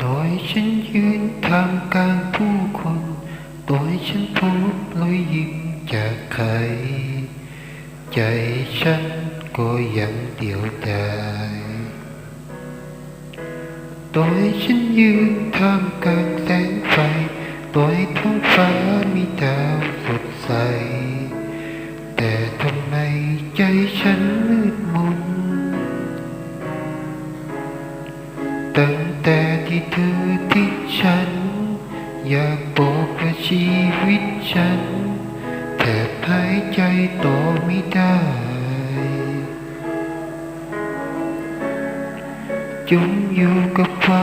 โดยฉันยืนทางกลางผู้คน โดยฉันพบรอยยิ้มจากใคร ใจฉันก็ยังเดียวดายโดยฉันยืนท่ามกลางแสงไฟ โดยท้องฟ้ามีดาวสดใส แต่ทำไมใจฉันมืดมนตั้ง แต่ที่เธอทิ้งฉัน อยากบอกว่าชีวิตฉันแทบหายใจต่อไม่ได้จมอยู่กับความ